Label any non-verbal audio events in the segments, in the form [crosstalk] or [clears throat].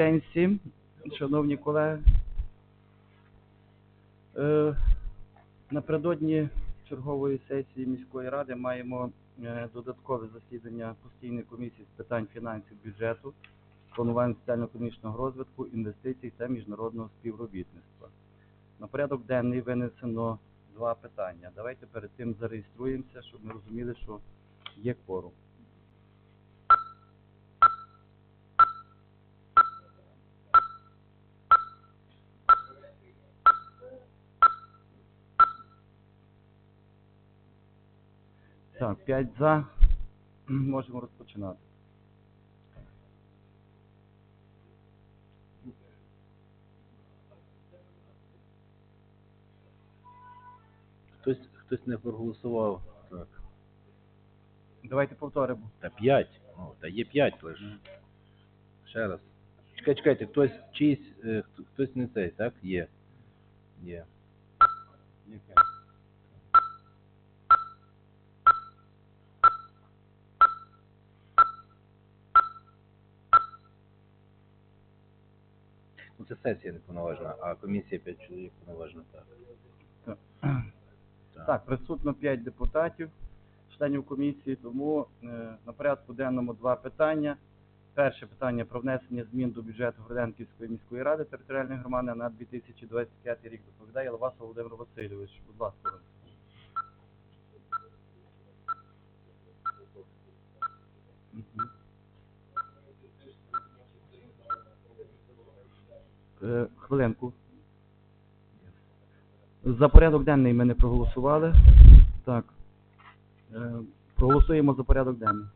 День всім, шановні колеги. Е, напередодні чергової сесії міської ради маємо е, додаткове засідання постійної комісії з питань фінансів бюджету, планування соціально-економічного розвитку, інвестицій та міжнародного співробітництва. На порядок денний винесено два питання. Давайте перед тим зареєструємося, щоб ми розуміли, що є кворум. Так, 5 за. [clears throat] Можемо розпочинати. Хтось хтось не проголосував. Так. Давайте повторимо. Та 5. О, ну, та є 5 лише. Ще раз. Чекайте, чекайте, хтось чийсь, е, хто- хтось не цей, так? Є. Є. Є п'ять. це сесія не повноважна, а комісія 5 чоловік повноважна так. Так. так. присутно 5 депутатів, членів комісії, тому е, на порядку денному два питання. Перше питання про внесення змін до бюджету Горденківської міської ради територіальної громади на 2025 рік доповідає Лаваса Володимир Васильович. Будь ласка. Е, хвилинку. За порядок денний ми не проголосували. Так. Е, проголосуємо за порядок денний.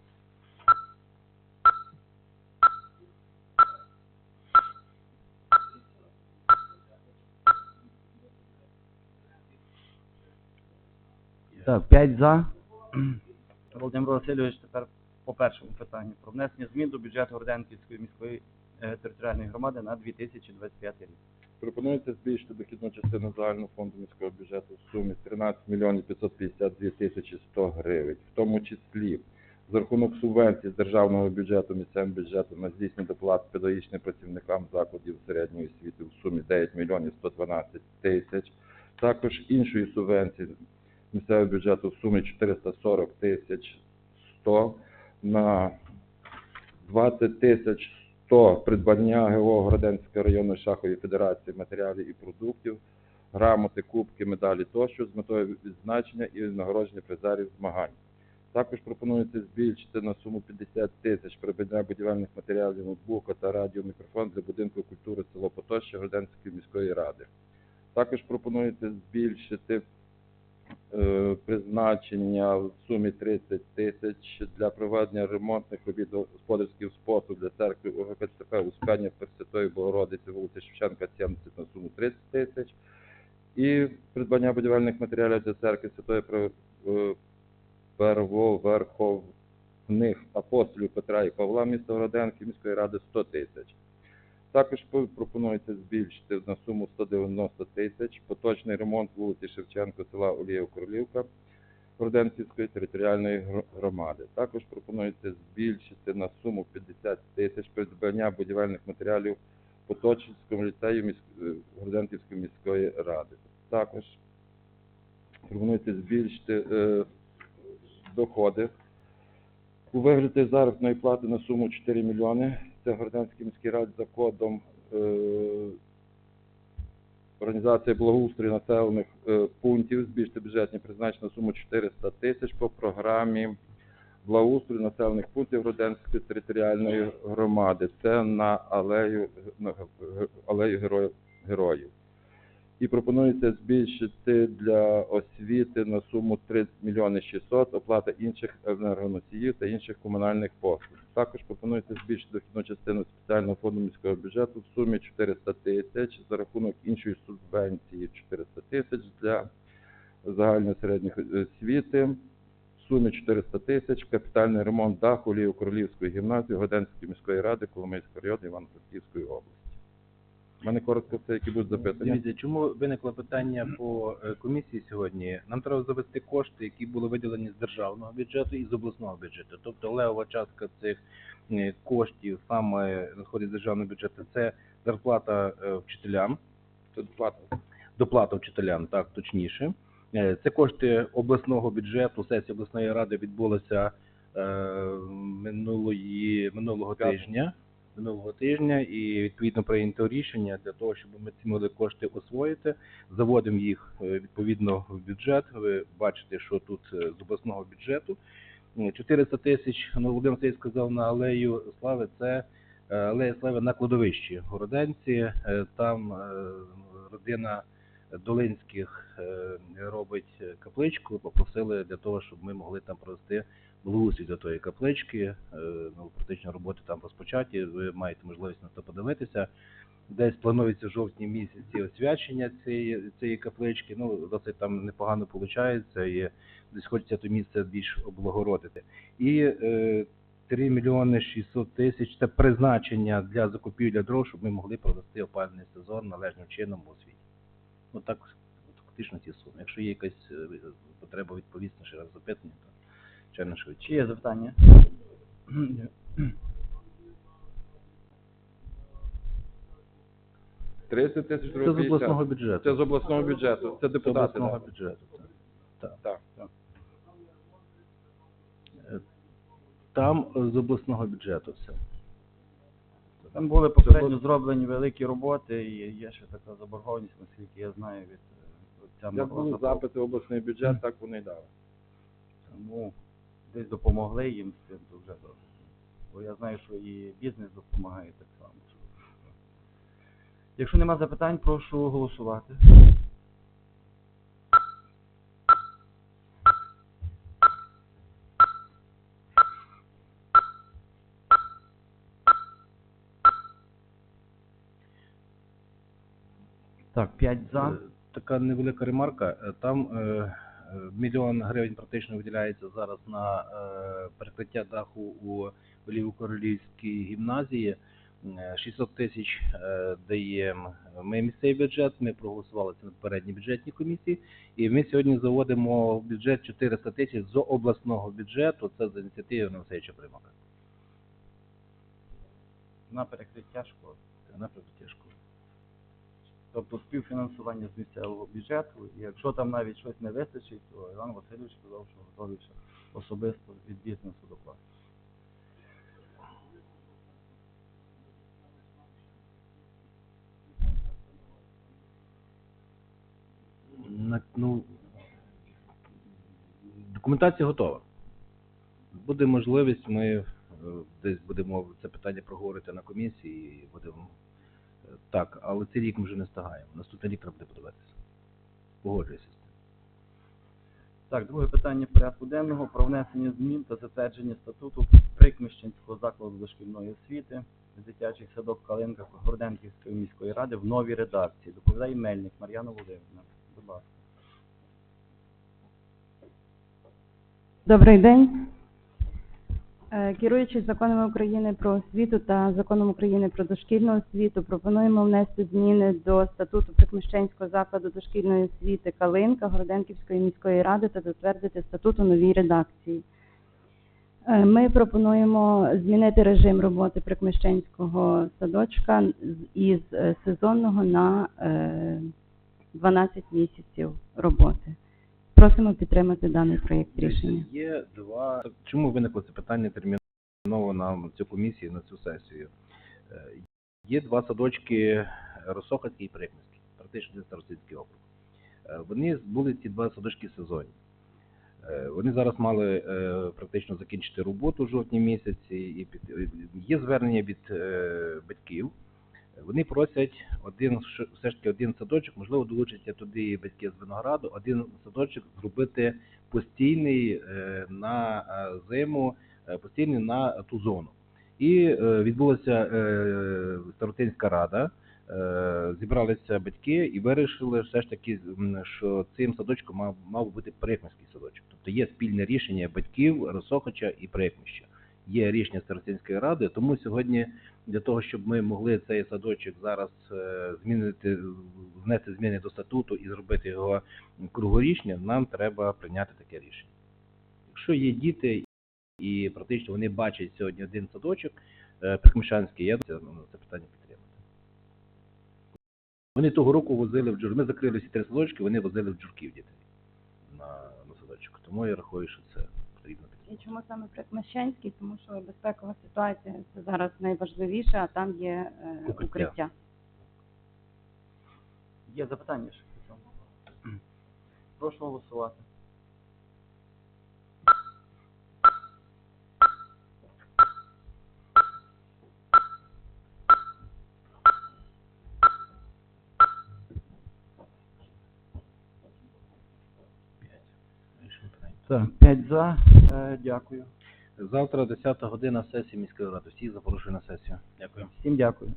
Так, 5 за. Володимир Васильович тепер по першому питанню про внесення змін до бюджету Орденківської міської Е, територіальної громади на 2025 рік. Пропонується збільшити дохідну частину загального фонду міського бюджету в сумі 13 мільйонів 552 тисячі 100 гривень, в тому числі за рахунок субвенції з державного бюджету місцевим бюджету на здійснення доплат педагогічним працівникам закладів середньої освіти в сумі 9 мільйонів 112 тисяч, також іншої субвенції місцевого бюджету в сумі 440 тисяч 100 на 20 тисяч то придбання ГО Городенської районної шахової федерації матеріалів і продуктів, грамоти, кубки, медалі тощо з метою відзначення і нагородження призерів змагань. Також пропонується збільшити на суму 50 тисяч придбання будівельних матеріалів ноутбука та радіомікрофон для будинку культури село Потоще Городенської міської ради. Також пропонується збільшити. Е, призначення в сумі 30 тисяч для проведення ремонтних робіт господарських спорту для церкви УГКЦП Успення Пресвятої Богородиці вулиці Шевченка 70 на суму 30 тисяч. І придбання будівельних матеріалів для церкви Святої е, Первоверховних апостолів Петра і Павла міста Городенки міської ради 100 тисяч. Також пропонується збільшити на суму 190 тисяч поточний ремонт вулиці Шевченко, села Олієв Королівка Горденцівської територіальної громади. Також пропонується збільшити на суму 50 тисяч придбання будівельних матеріалів поточницькому ліцею місь... Е, Горденцівської міської ради. Також пропонується збільшити е... доходи у вигляді заробітної плати на суму 4 мільйони. Це Горденський міський рад за кодом е, організації благоустрою населених е, пунктів, збільшити бюджетні призначення суму 400 тисяч по програмі благоустрою населених пунктів Городянської територіальної громади. Це на алею, на алею героїв. героїв і пропонується збільшити для освіти на суму 30 мільйони 600 оплата інших енергоносіїв та інших комунальних послуг. Також пропонується збільшити дохідну частину спеціального фонду міського бюджету в сумі 400 тисяч за рахунок іншої субвенції 400 тисяч для загальної середньої освіти. В сумі 400 тисяч, капітальний ремонт даху Лію Королівської гімназії Годенської міської ради Коломийського району Івано-Франківської області. У мене коротко це, які будуть запитання. Дивіться, чому виникло питання по е, комісії сьогодні? Нам треба завести кошти, які були виділені з державного бюджету і з обласного бюджету. Тобто левова частка цих е, коштів саме надходить з державного бюджету. Це зарплата е, вчителям, Тут плата. доплата вчителям, так точніше. Е, Це кошти обласного бюджету. Сесія обласної ради відбулася е, минулої минулого П'ятого. тижня. Минулого тижня і відповідно прийнято рішення для того, щоб ми ці могли кошти освоїти. Заводимо їх е, відповідно в бюджет. Ви бачите, що тут е, з обласного бюджету. Е, 400 тисяч, ну, Володимир Сергійович сказав на алею слави. Це е, алея слави на кладовищі Городенці. Е, Там е, родина Долинських е, робить е, капличку. Попросили для того, щоб ми могли там провести благоустрій до тої каплички. Е, Ну, практично роботи там розпочаті. Ви маєте можливість на це подивитися. Десь планується в жовтні місяці освячення цієї, цієї каплички. Ну, досить там непогано виходить, і десь хочеться то місце більш облагородити. І е, 3 мільйони 600 тисяч це призначення для закупівля дров, щоб ми могли провести опалювальний сезон належним чином у освіті. Ну так, фактично ці суми. Якщо є якась е, потреба відповісти ще раз запитання, то звичайно швидше. Чи є запитання? 30 тисяч Це з обласного бюджету. Це з обласного бюджету. Це З депутати. обласного да. бюджету. Так. Так. Е, Там е, з обласного бюджету все. Там були попередньо зроблені великі роботи, і є ще така заборгованість, наскільки я знаю, від е, отця Як були Микола запити в обласний бюджет, так вони й дали. Тому десь допомогли їм з цим то вже добре. Бо я знаю, що і бізнес допомагає так само. Якщо нема запитань, прошу голосувати. Так, 5 за. Е, Така невелика ремарка. Е, Там е, мільйон гривень практично виділяється зараз на е, перекриття даху у Лівокоролівській гімназії. Е, 600 тисяч е, даємо ми місцевий бюджет. Ми проголосували це на попередній бюджетній комісії. І ми сьогодні заводимо в бюджет 400 тисяч з обласного бюджету. Це за ініціативи Новосеюча Примака. на перекриття школи. На прикриття школи. Тобто співфінансування з місцевого бюджету, і якщо там навіть щось не вистачить, то Іван Васильович сказав, що готовий ще особисто від бізнесу докласти. Ну, документація готова. Буде можливість, ми е, десь будемо це питання проговорити на комісії і будемо. Так, але цей рік ми вже не встигаємо. Наступний рік треба буде подивитися. Погоджуюся з цим. Так, друге питання порядку денного про внесення змін та затвердження статуту Прикміщенського закладу дошкільної освіти, дитячих садок Калинка Горденківської міської ради в новій редакції. Доповідає Мельник Мар'яна Володимирівна. Будь ласка. Добрий день. Е, Керуючись законами України про освіту та законом України про дошкільну освіту, пропонуємо внести зміни до статуту Прикміщенського закладу дошкільної освіти Калинка Городенківської міської ради та затвердити статут у новій редакції. Е, Ми пропонуємо змінити режим роботи Прикміщенського садочка із е, сезонного на е, 12 місяців роботи. Просимо підтримати даний проєкт рішення. Є два. Так, Чому виникло це питання терміново на цю комісію, на цю сесію? Е, Є два садочки Росохацький і Прикміський, практично один Старосинський округ. Е, Вони були ці два садочки сезонні. Е, Вони зараз мали е, практично закінчити роботу в жовтні місяці, і під- е, є звернення від е, батьків. Вони просять один все ж таки один садочок, можливо, долучаться туди батьки з винограду, один садочок зробити постійний е, на е, зиму, е, постійний на ту зону. І відбулася Старотинська рада, зібралися батьки і вирішили все ж таки, що цим садочком мав, мав бути Прикміський садочок. Тобто є спільне рішення батьків Росохача і Прикміща. Є рішення Старостинської ради. Тому сьогодні для того, щоб ми могли цей садочок зараз е, змінити, внести зміни до статуту і зробити його кругорічним, нам треба прийняти таке рішення. Якщо є діти і практично вони бачать сьогодні один садочок, е, Прикмішанський, я думаю, ну, це питання підтримати. Вони того року возили в джур. Ми закрили всі три садочки, вони возили в джурків дітей на, на садочок. Тому я рахую, що це потрібно І чому саме Прикмещенський? Тому що безпекова ситуація це зараз найважливіше, а там є е, Укриття. укриття. Є запитання ще по цьому? Прошу голосувати. Так, 5 за. Е, Дякую. Завтра 10 година сесії міської ради. Всіх запрошую на сесію. Дякую. Всім дякую.